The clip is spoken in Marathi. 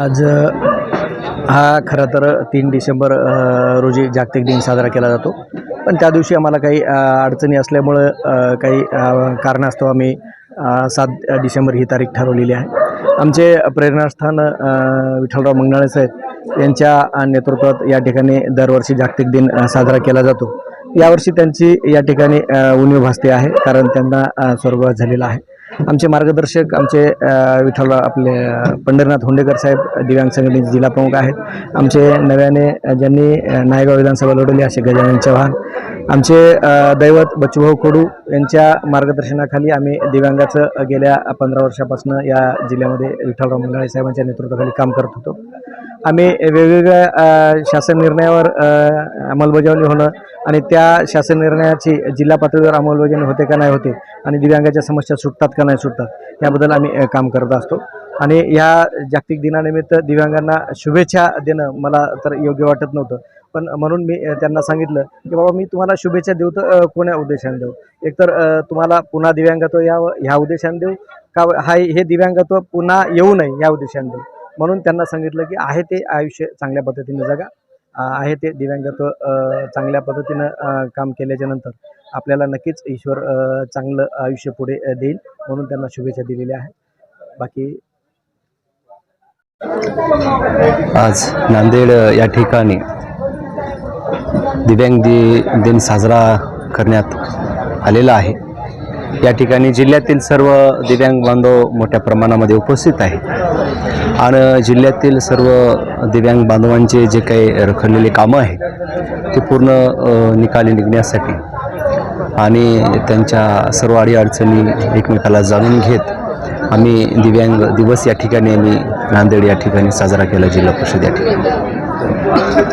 आज हा खरं तर तीन डिसेंबर रोजी जागतिक दिन साजरा केला जातो. पण त्या दिवशी आम्हाला काही अडचणी असल्यामुळं काही कारणास्तव आम्ही सात डिसेंबर ही तारीख ठरवलेली आहे. आमचे प्रेरणास्थान विठ्ठलराव मंगनाळे साहेब यांच्या नेतृत्वात या ठिकाणी दरवर्षी जागतिक दिन साजरा केला जातो. यावर्षी त्यांची या ठिकाणी उणीव भासते आहे कारण त्यांना स्वर्गवास झालेला आहे. आमचे मार्गदर्शक आमचे विठ्ठल आपले पंढरनाथ हुंडेकर साहेब दिव्यांग संघटनेचे जिल्हा प्रमुख आहेत. आमचे नव्याने ज्यांनी नायगाव विधानसभा लढवली असे गजानन चव्हाण. आमचे दैवत बच्चूभाऊ कडू यांच्या मार्गदर्शनाखाली आम्ही दिव्यांगाचं गेल्या पंधरा वर्षापासून या जिल्ह्यामध्ये विठ्ठलराव मंगळे साहेबांच्या नेतृत्वाखाली काम करत होतो. आम्ही वेगवेगळ्या शासन निर्णयावर अंमलबजावणी होणं आणि त्या शासन निर्णयाची जिल्हा पातळीवर अंमलबजावणी होते का नाही होते आणि दिव्यांगाच्या समस्या सुटतात का नाही सुटतात याबद्दल आम्ही काम करत असतो. आणि ह्या जागतिक दिनानिमित्त दिव्यांगांना शुभेच्छा देणं मला तर योग्य वाटत नव्हतं. पण म्हणून मी त्यांना सांगितलं की बाबा मी तुम्हाला शुभेच्छा देऊ तर कोण्या उद्देशाने देऊ? एकतर तुम्हाला पुन्हा दिव्यांगत्व यावं ह्या उद्देशाने देऊ? का हा हे दिव्यांगत्व पुन्हा येऊ नये या उद्देशाने देऊ? म्हणून त्यांना सांगितलं की आहे ते आयुष्य चांगल्या पद्धतीनं जगा. आहे ते दिव्यांगत्व चांगल्या पद्धतीनं काम केल्याच्यानंतर आपल्याला नक्कीच ईश्वर चांगलं आयुष्य पुढे देईल म्हणून त्यांना शुभेच्छा दिलेल्या आहेत. बाकी आज नांदेड या ठिकाणी दिव्यांग दि दिन साजरा करण्यात आलेला आहे. या ठिकाणी जिल्ह्यातील सर्व दिव्यांग बांधव मोठ्या प्रमाणामध्ये उपस्थित आहे आणि जिल्ह्यातील सर्व दिव्यांग बांधवांचे जे काही रखडलेले कामं आहेत ते पूर्ण निकाली निघण्यासाठी आणि त्यांच्या सर्व अडीअडचणी एकमेकाला जाणून घेत आम्ही दिव्यांग दिवस या ठिकाणी आम्ही नांदेड या ठिकाणी साजरा केला जिल्हा परिषद या ठिकाणी.